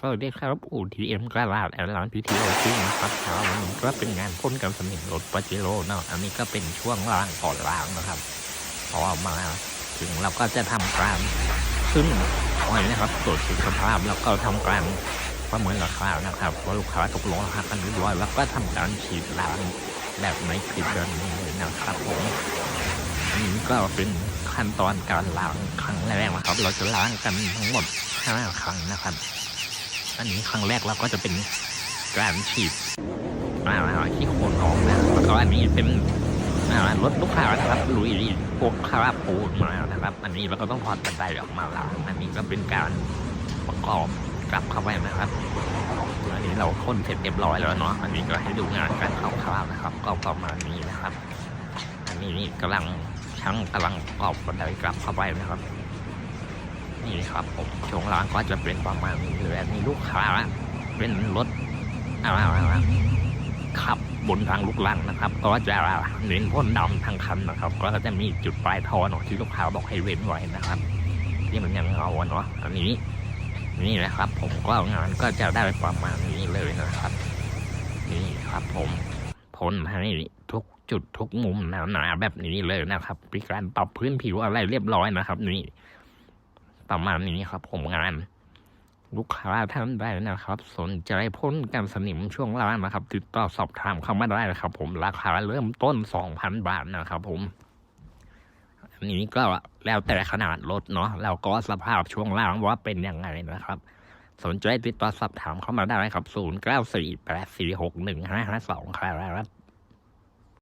สวัสดีครับอู่ทีเอ็มกระลาดแอร์ร้านพิธีโอซิ่งนะครับเช้าวันนี้ก็เป็นงานพ่นกันสนิมรถปาเจโร่เนาะอันนี้ก็เป็นช่วงล่างก่อนล่างนะครับพอมาถึงเราก็จะทำการขึ้นไว้นะครับตรวจสุขภาพแล้วก็ทำการประเมินราคานะครับว่าลูกค้าตกลงราคากันเรียบร้อยแล้วก็ทำการฉีดล้างแบบในคลิปเดินนี้เลยนะครับผมอันนี้ก็เป็นขั้นตอนการล้างครั้งแรกนะครับ เราจะล้างกันทั้งหมดห้าครั้งนะครับ อันนี้ครั้งแรกเราก็จะเป็นการฉีดอ่าที่โคนออกนะแล้วก็อันนี้เป็นรถลูกค้านะครับลุยพวกคาราปูนมานะครับ อันนี้เราก็ต้องถอดบันไดออกมาแล้างอันนี้ก็เป็นการประกอบกลับเข้าไปนะครับ อันนี้เราพ่นเสร็จเรียบร้อยแล้วเนาะ อันนี้ก็ให้ดูงานการเข้าคร่าวนะครับ ก็ประมาณนี้นะครับ อันนี้กำลังช่างกำลังประกอบบันไดกลับเข้าไปนะครับ นี่ครับผมช่วงล่างก็จะเป็นประมาณนี้เลยอันนี้ลูกค้าเป็นรถอะไรนะขับบนทางลูกลังนะครับ ก็จะเน้นพ่นดำทางคันนะครับ ก็จะมีจุดปลายทอนาะที่ลูกค้าบอกให้เว้นไว้นะครับที่มันยังเงาเนาะอันนี้ นี่นะครับ ผมก็งานก็จะได้ประมาณนี้เลยนะครับ นี่ครับผมพ่นให้ทุกจุดทุกมุมหนาๆแบบนี้เลยนะครับมีการปรับพื้นผิวอะไรเรียบร้อยนะครับ นี่ ประมาณนี้ครับผมงาน ลูกค้าท่านใดนะครับ สนใจพ่นกันสนิมช่วงล่างนะครับ ติดต่อสอบถามเข้ามาได้นะครับ ผมราคาเริ่มต้นสองพันบาทนะครับ ผมอันนี้ก็แล้วแต่ขนาดรถเนาะแล้วก็สภาพช่วงล่างว่าเป็นยังไงนะครับสนใจติดต่อสอบถามเข้ามาได้ครับศูนย์เก้าสี่แปดสี่หกหนึ่งห้าห้าสองครับ